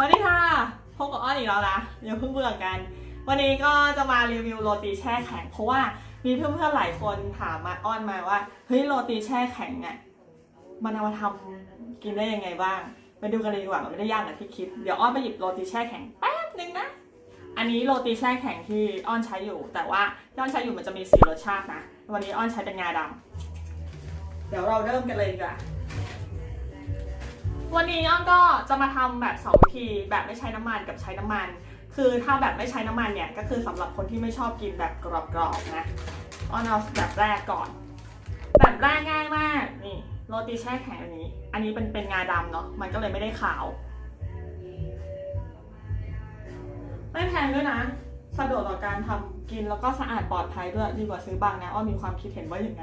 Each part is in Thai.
สวัสดีค่ะ พบกับอ้อนอีกแล้วนะอย่าเพิ่งเบื่อกัน วันนี้ก็จะมารีวิวโรตีแช่แข็ง เพราะว่ามีเพื่อนๆหลายคนถามมาอ้อนมาว่า เฮ้ยโรตีแช่แข็งเนี่ยมันเอามาทำกินได้ยังไงบ้าง ไปดูกันเลยดีกว่ามันไม่ได้ยากอย่างที่คิด เดี๋ยวอ้อนไปหยิบโรตีแช่แข็งแป๊บนึงนะ อันนี้โรตีแช่แข็งที่อ้อนใช้อยู่ แต่ว่าที่อ้อนใช้อยู่มันจะมีสีรสชาตินะ วันนี้อ้อนใช้เป็นงาดำเดี๋ยวเราเริ่มกันเลยดีกว่า วันนี้อ้อมก็จะมาทำแบบสองวิธีแบบไม่ใช้น้ำมันกับใช้น้ำมัน คือถ้าแบบไม่ใช้น้ำมันเนี่ยก็คือสำหรับคนที่ไม่ชอบกินแบบกรอบๆนะอ้อนเอาแบบแรกก่อน แบบแรกง่ายมากนี่โรตีแช่แข็งอันนี้ อันนี้เป็นเป็นงาดำเนาะมันก็เลยไม่ได้ขาว ไม่แพงด้วยนะสะดวกต่อการทำกินแล้วก็สะอาดปลอดภัยด้วยดีกว่าซื้อบางนะอ้อมมีความคิดเห็นว่าอย่างไง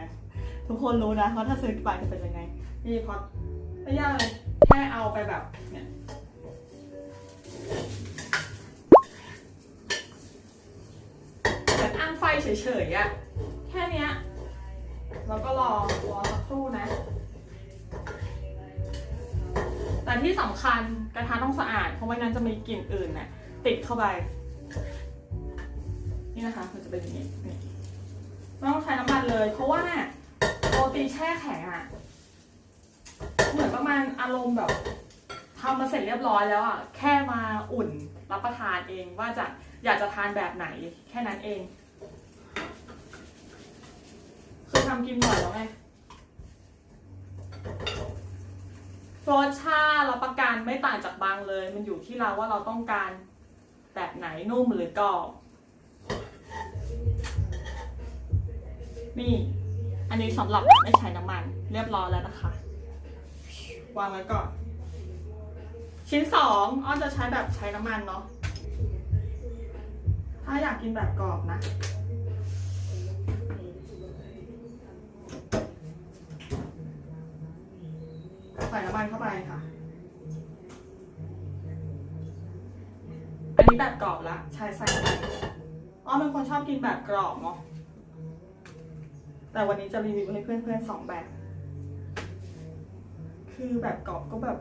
ทุกคนรู้นะว่าถ้าซื้อบางจะเป็นยังไงนี่พอ ไม่ยากเลย แค่เอาไปแบบเนี่ยเหมือนอั้งไฟเฉยๆอะแค่เนี้ยแล้วก็รอรอสักครู่นะ แต่ที่สำคัญกระทะต้องสะอาด เพราะไม่งั้นจะมีกลิ่นอื่นน่ะติดเข้าไป นี่นะคะมันจะเป็นอย่างนี้ไม่ต้องใช้น้ำมันเลย เพราะว่าโรตีแช่แข็งอะ เหมือนประมาณอารมณ์แบบทำมาเสร็จเรียบร้อยแล้วอะแค่มาอุ่นรับประทานเองว่าจะอยากจะทานแบบไหนแค่นั้นเอง คือทำกินบ่อยแล้วไงรสชาติรับประกันไม่ต่างจากบางเลย มันอยู่ที่เราว่าเราต้องการแบบไหนนุ่มหรือกรอบนี่ อันนี้สำหรับไม่ใช้น้ำมันเรียบร้อยแล้วนะคะ วางไว้ก่อน ชิ้นสองอ้อนจะใช้แบบใช้น้ำมันเนาะถ้าอยากกินแบบกรอบนะใส่น้ำมันเข้าไปค่ะ อันนี้แบบกรอบละใช้ใส่กันอ้อนเป็นคนชอบกินแบบกรอบเนาะแต่วันนี้จะรีวิวให้เพื่อนๆสองแบบ คือแบบกรอบก็แบบ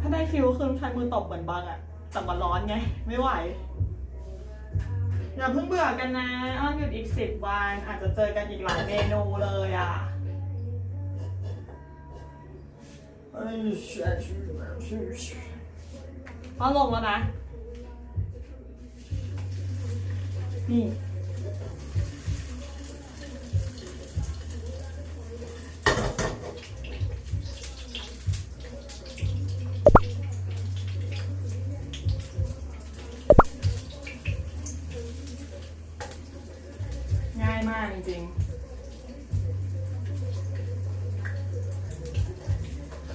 ถ้าได้ฟิลคือใช้มือตบเหมือนบางอะแต่มันร้อนไง ไม่ไหว อย่าเพิ่งเบื่อกันนะอ้อนหยุดอีกสิบวัน อาจจะเจอกันอีกหลายเมนูเลยอะอ้อนลงแล้วนะ นี่ ริง ๆ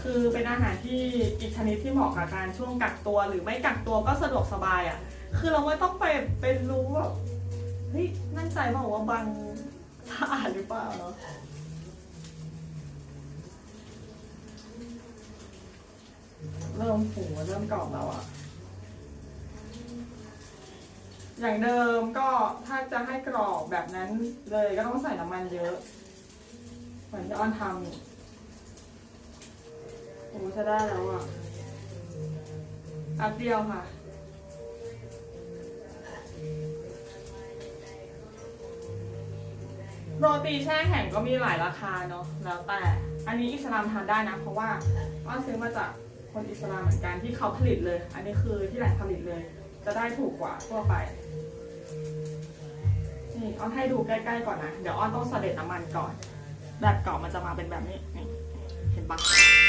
คือเป็นอาหารที่อีกชนิดที่เหมาะกับการช่วงกักตัว หรือไม่กักตัวก็สะดวกสบายอะ่ะ คือเราไม่ต้องไปเป็นรู้แบบเฮ้ยมั่นใจเปล่าว่าบางสะอาดหรือเปล่าเนาะเริ่มหูเริ่มกรอบแล้วอะ อย่างเดิมก็ถ้าจะให้กรอบแบบนั้นเลยก็ต้องใส่น้ำมันเยอะ เหมือนที่อ้อนทำนี่โอ้จะได้แล้วอะอัดเดียวค่ะโรตีแช่แข็งก็มีหลายราคาเนาะแล้วแต่ อันนี้อิสลามทานได้นะ เพราะว่าอ้อนซื้อมาจากคนอิสลามเหมือนกันที่เขาผลิตเลย อันนี้คือที่แหล่งผลิตเลย จะได้ถูกกว่าทั่วไป นี่อ้อนให้ดูใกล้ๆก่อนนะ เดี๋ยวอ้อนต้องเสด็จน้ำมันก่อน แบบเก่ามันจะมาเป็นแบบนี้นี่เห็นปะ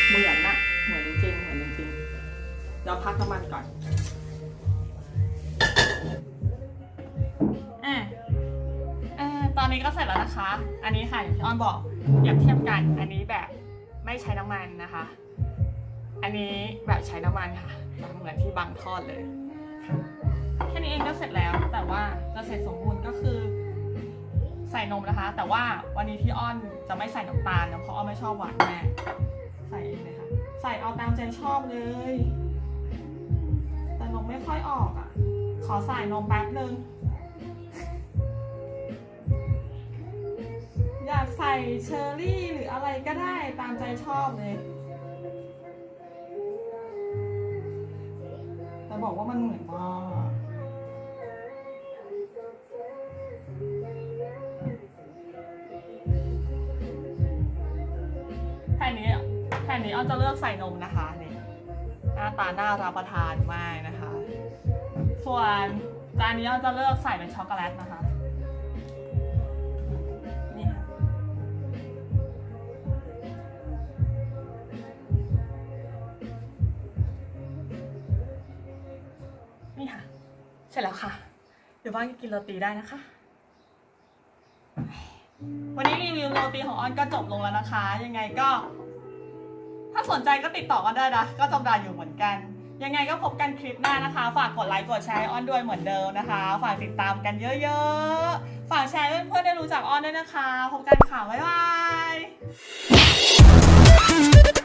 เหมือนนะเหมือนจริงๆเหมือนจริงๆเดี๋ยวพักน้ำมันก่อนอะอ่าตอนนี้ก็เสร็จแล้วนะคะ อันนี้ค่ะอย่างที่อ้อนบอกเปรียบเทียบกัน อันนี้แบบไม่ใช้น้ำมันนะคะ อันนี้แบบใช้น้ำมันค่ะ เหมือนที่บางทอดเลย แค่นี้เองก็เสร็จแล้ว แต่ว่าจะเสร็จสมบูรณ์ก็คือ ใส่นมนะคะ แต่ว่าวันนี้ที่อ้อนจะไม่ใส่น้ำตาลนะเพราะอ้อนไม่ชอบหวานแม่ใส่เลยค่ะ ใส่เอาตามใจชอบเลย แต่นมไม่ค่อยออกอะ ขอใส่นมแป๊บนึงอยากใส่เชอร์รี่หรืออะไรก็ได้ตามใจชอบเลย บอกว่ามันเหมือนมาแผ่นนี้แผ่นนี้อ้อจะเลือกใส่นมนะคะนี่หน้าตาน่ารับประทานมากนะคะ ส่วนจานนี้อ้อจะเลือกใส่เป็นช็อกโกแลตนะคะ จแล้วค่ะ เดี๋ยวบ้านก็กินโรตีได้นะคะ วันนี้รีวิวโรตีของออนก็จบลงแล้วนะคะ ยังไงก็ ถ้าสนใจก็ติดต่อกันได้นะ ก็จำได้อยู่เหมือนกัน ยังไงก็พบกันคลิปหน้านะคะ ฝากกดไลค์กดแชร์ให้ออนด้วยเหมือนเดิมนะคะ ฝากติดตามกันเยอะๆ ฝากแชร์เพื่อนๆได้รู้จักออนด้วยนะคะ พบกันค่ะบ๊ายบาย